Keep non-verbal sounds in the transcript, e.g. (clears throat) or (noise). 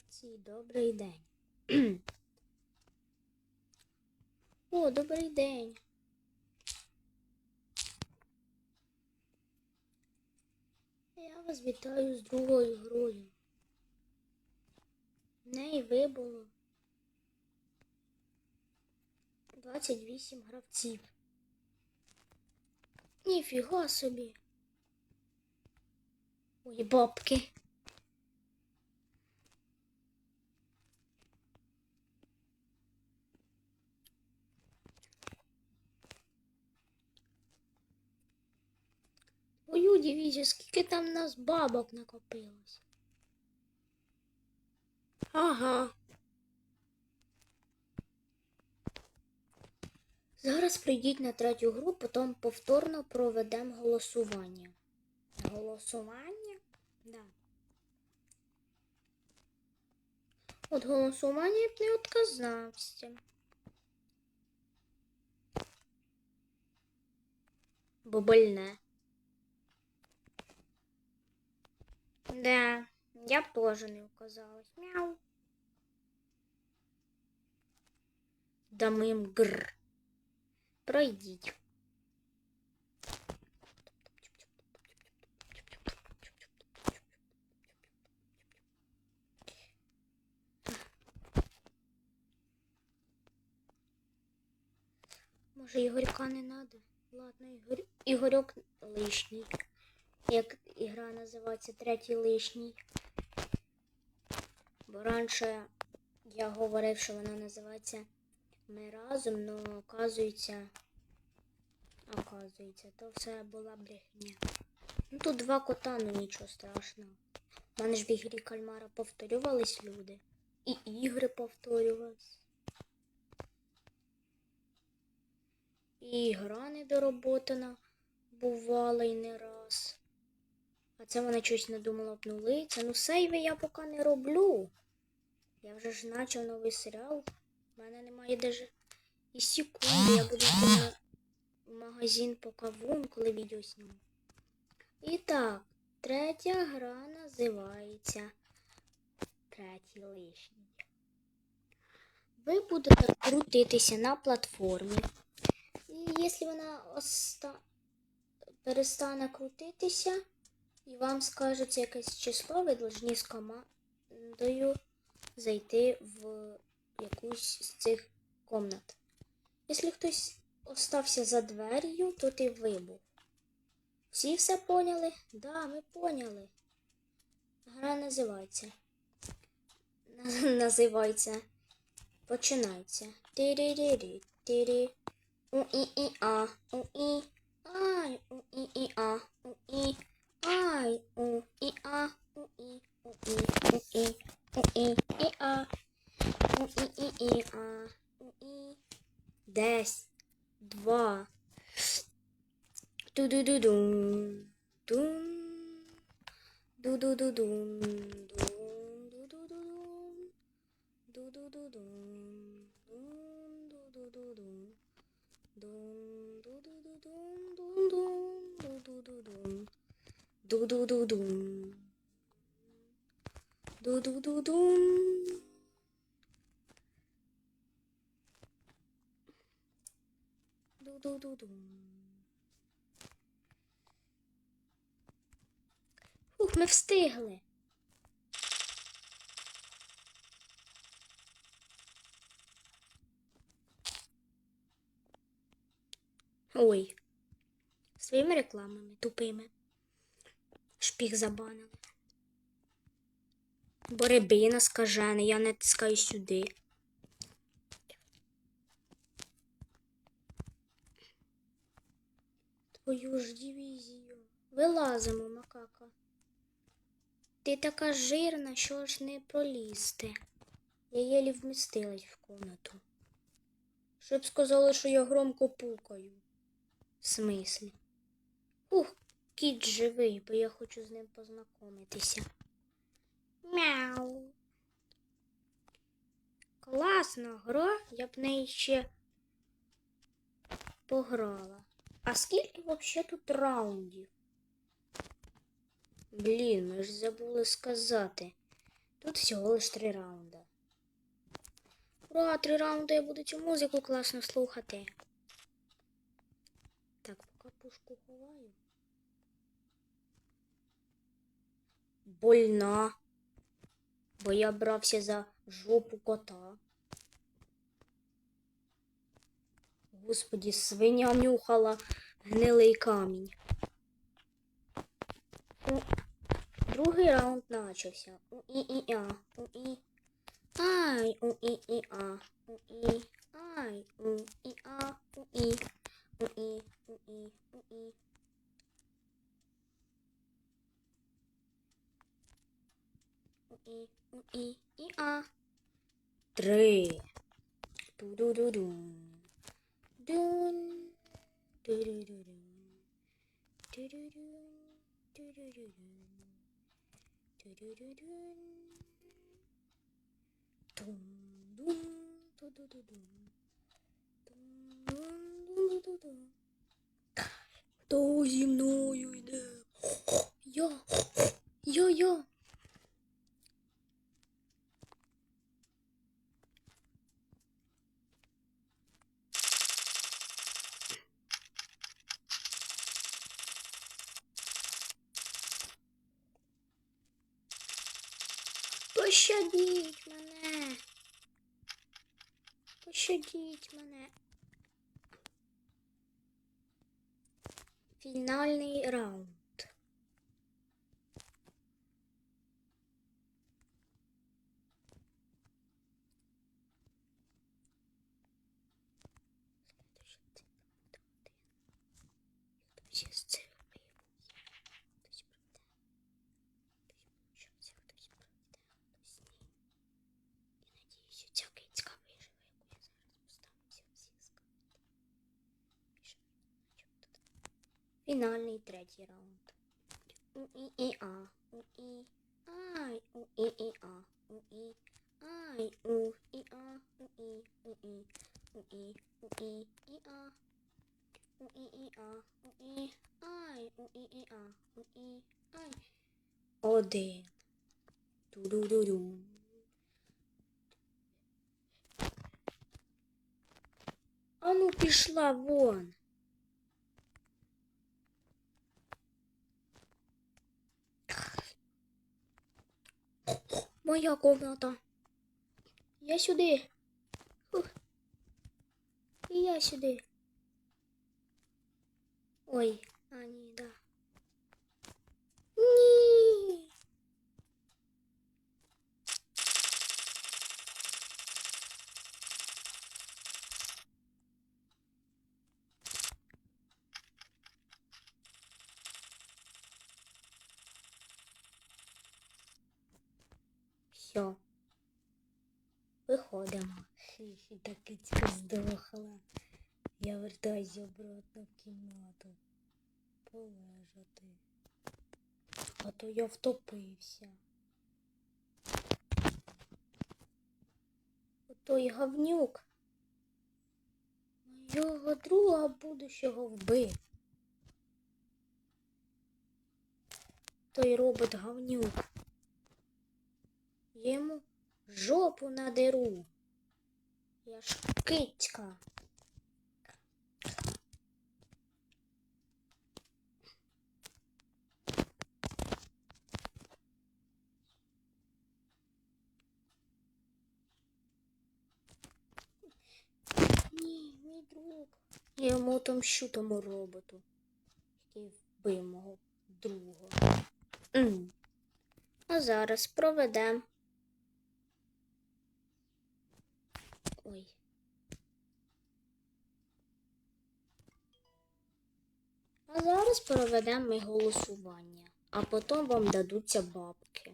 гравці, добрий день. (clears throat) О, добрий день. Я вас вітаю з другою грою. В неї вибуло 28 гравців. Ніфіга собі. Ой, бабки. Дивіться, скільки там в нас бабок накопилось. Ага. Зараз прийдіть на третю гру, потім повторно проведемо голосування. Голосування? Да. От голосування б не відказався. Бо больне. Да, я теж не вказалась. Мяу. Дамо їм гр. Пройдіть. Може, Ігорька не надо? Ладно, Ігор... Ігорьок лишній. Як ігра називається третій лишній. Бо раніше я говорив, що вона називається Ми разом, але оказується, оказується, то все була брехня. Ну тут два кота, ну нічого страшного. У мене ж в ігрі кальмара повторювались люди. І ігри повторювались. І гра недороботана бувала і не раз. А це вона щось надумала обнулитися. Ну, сейви я поки не роблю. Я вже ж почав новий серіал. У мене немає даже і секунди. Я буду в магазин по кавун, коли відео зніму. І так, третя гра називається Третій лишній. Ви будете крутитися на платформі. І якщо вона оста... перестане крутитися, і вам скажеться якесь число, ви повинні з командою зайти в якусь з цих комнат. Якщо хтось остався за двер'ю, то ти вибух. Всі все поняли? Да, ми поняли. Гра називається. (laughs) Називається. Починається. Тирі-рі-рі, тирі. У-і-і-а, у-і. Ай, у-і-і-а, у-і. Ай, у-і-а, у-і, у-і, у-і, у-і-і-а. Ду-ду-ду-дум. Ух, ми встигли. Ой. Своїми рекламами тупими. Шпіг забанили. Бо рибина скажений, я не тискаю сюди. Твою ж дивізію. Вилазимо, макака. Ти така жирна, що ж не пролізти. Я єлі вмістилась в комнату. Щоб сказали, що я громко пукаю. В смислі? Ух, кіт живий, бо я хочу з ним познайомитися. Мяу. Класна гра, я б неї ще пограла. А скільки взагалі тут раундів? Блін, ми ж забули сказати. Тут всього лиш три раунди. Ура, три раунди я буду цю музику класно слухати. Так, поки пушку ховаю. Больна. Бо я брався за жопу кота. Господі, свиня нюхала гнилий камінь. Другий раунд начався. У і і а. У і. Ай, у і і а. У і. Ай, у і а. У і. У і. У і. У і. І. А. Три. Ту-ду-ду-дум. Дун. Ду-ду-ду-дум. Ду-ду-дум. Ду-ду-ду-дум. Ду-ду-ду-дум. Дум-дум. Ду-ду-ду-дум. Дум-дум-ду-ду-дум. Хто зі мною йде? Я. Я, Пощадіть мене. Пощадіть мене. Фінальний раунд. Хтось із цих виявився. Хтось проведе. Хтось почався, хтось проведе, хтось ні. Я надіюсь, ця кицька виживе, яку я зараз поставлюся всі скати. Більше начебто так. Фінальний третій раунд. У і і а. У і. Ай. У і і а. У і. Ай. У і а. У і. У і. У і. У і. І а. У і і а. У і. Ай. У і і а. У і. Ай. Один. Ду-ду-ду-ду. А ну пішла вон. Моя комната. Я сюди. Фух. І я сюди. Ой, а ні, да. Ні. Та кицька здохла. Я вертаюся обратно в кімнату. Полежати. А то я втопився. Отой гавнюк. Його друга будущого вбив. Той робот гавнюк. Йому жопу надеру. Я ж кицька. Ні, мій друг. Я йому отомщу тому роботу, який вбив мого друга. А зараз проведемо. Ой. А зараз проведемо ми голосування, а потім вам дадуться бабки.